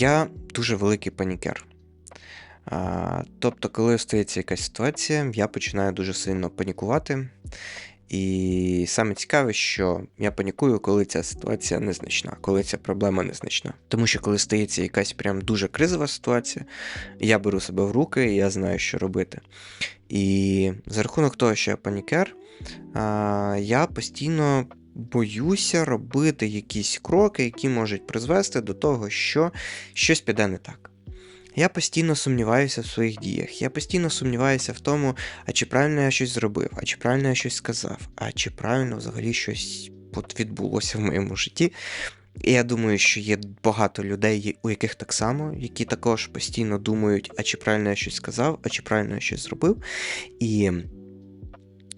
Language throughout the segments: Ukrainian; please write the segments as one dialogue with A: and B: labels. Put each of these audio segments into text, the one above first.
A: Я дуже великий панікер. Тобто, коли стається якась ситуація, я починаю дуже сильно панікувати. І саме цікаве, що я панікую, коли ця ситуація незначна, коли ця проблема незначна. Тому що коли стається якась прям дуже кризова ситуація, я беру себе в руки і я знаю, що робити. І за рахунок того, що я панікер, я постійно боюся робити якісь кроки, які можуть призвести до того, що щось піде не так. Я постійно сумніваюся в своїх діях. Я постійно сумніваюся в тому, а чи правильно я щось зробив, а чи правильно я щось сказав, а чи правильно взагалі щось от відбулося в моєму житті. І я думаю, що є багато людей, у яких так само, які також постійно думають, а чи правильно я щось сказав, а чи правильно я щось зробив. І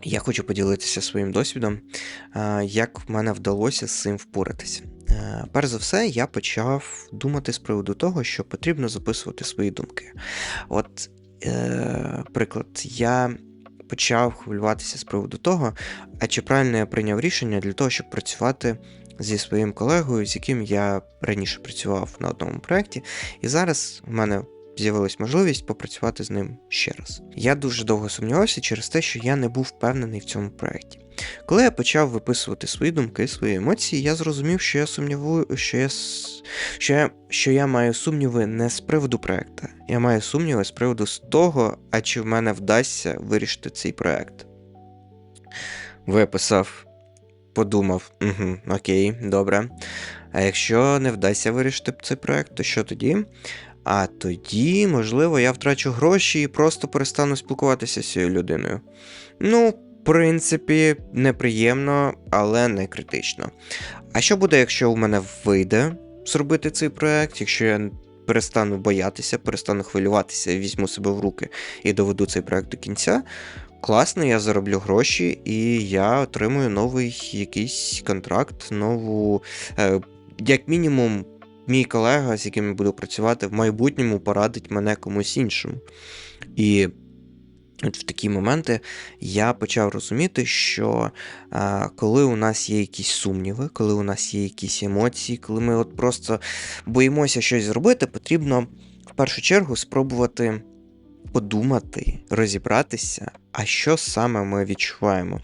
A: я хочу поділитися своїм досвідом, як в мене вдалося з цим впоратися. Е, Перш за все, я почав думати з приводу того, що потрібно записувати свої думки. От, е, приклад, я почав хвилюватися з приводу того, а чи правильно я прийняв рішення для того, щоб працювати зі своїм колегою, з яким я раніше працював на одному проєкті, і зараз в мене з'явилась можливість попрацювати з ним ще раз. Я дуже довго сумнівався через те, що я не був впевнений в цьому проєкті. Коли я почав виписувати свої думки, свої емоції, я зрозумів, що я сумнівую, що я, що я, що я маю сумніви не з приводу проекту. Я маю сумніви з приводу з того, а чи в мене вдасться вирішити цей проект. Виписав, подумав, угу, окей, добре. А якщо не вдасться вирішити цей проект, то що тоді? А тоді, можливо, я втрачу гроші і просто перестану спілкуватися з цією людиною. Ну, в принципі, неприємно, але не критично. А що буде, якщо у мене вийде зробити цей проект, якщо я перестану боятися, перестану хвилюватися, візьму себе в руки і доведу цей проект до кінця? Класно, я зароблю гроші, і я отримую новий якийсь контракт, нову, е, як мінімум, мій колега, з яким я буду працювати, в майбутньому порадить мене комусь іншому. І от в такі моменти я почав розуміти, що е, коли у нас є якісь сумніви, коли у нас є якісь емоції, коли ми от просто боїмося щось зробити, потрібно в першу чергу спробувати подумати, розібратися, а що саме ми відчуваємо.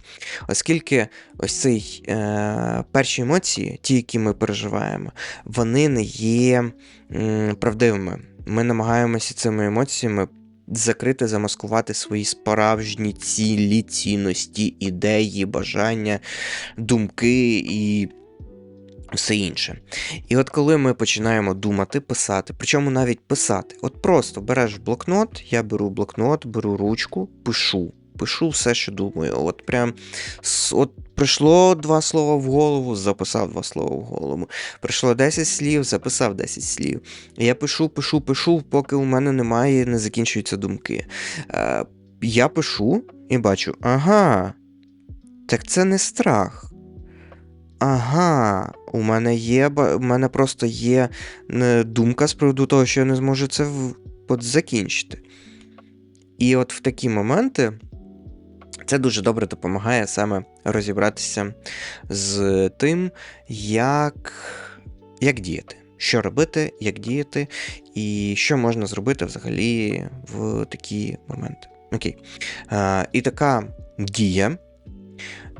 A: Оскільки ось цей е, перші емоції, ті, які ми переживаємо, вони не є м, правдивими. Ми намагаємося цими емоціями закрити, замаскувати свої справжні цілі, цінності, ідеї, бажання, думки і все інше. І от коли ми починаємо думати, писати, причому навіть писати, от просто береш блокнот, я беру блокнот, беру ручку, пишу. Пишу все, що думаю. От прям от прийшло два слова в голову, записав два слова в голову. Прийшло 10 слів, записав 10 слів. Я пишу, пишу, пишу, поки у мене немає, не закінчуються думки. Е, я пишу і бачу, ага, так це не страх. Ага, у мене є, у мене просто є е, думка з приводу того, що я не зможу це от закінчити. І от в такі моменти це дуже добре допомагає саме розібратися з тим, як, як діяти, що робити, як діяти, і що можна зробити взагалі в такі моменти. Окей. А, і така дія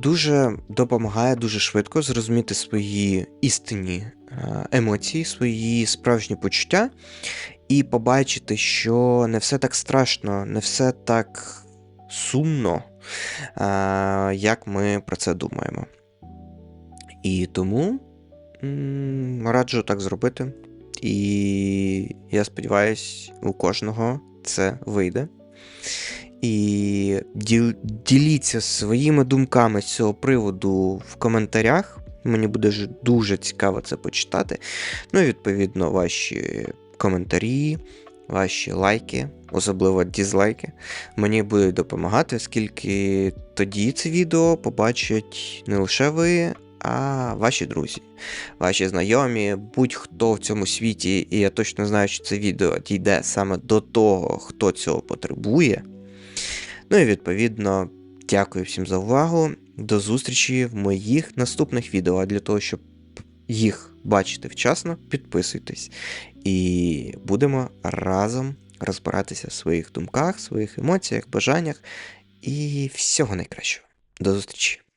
A: дуже допомагає дуже швидко зрозуміти свої істинні е, емоції, свої справжні почуття, і побачити, що не все так страшно, не все так сумно, е, як ми про це думаємо. І тому раджу так зробити. І я сподіваюся, у кожного це вийде. І діл- діліться своїми думками з цього приводу в коментарях. Мені буде дуже цікаво це почитати. Ну і відповідно, ваші коментарі, ваші лайки, особливо дізлайки, мені будуть допомагати, оскільки тоді це відео побачать не лише ви, а ваші друзі, ваші знайомі, будь-хто в цьому світі, і я точно знаю, що це відео дійде саме до того, хто цього потребує. Ну і відповідно, дякую всім за увагу. До зустрічі в моїх наступних відео. А для того, щоб їх бачити вчасно, підписуйтесь. І будемо разом розбиратися в своїх думках, своїх емоціях, бажаннях і всього найкращого. До зустрічі!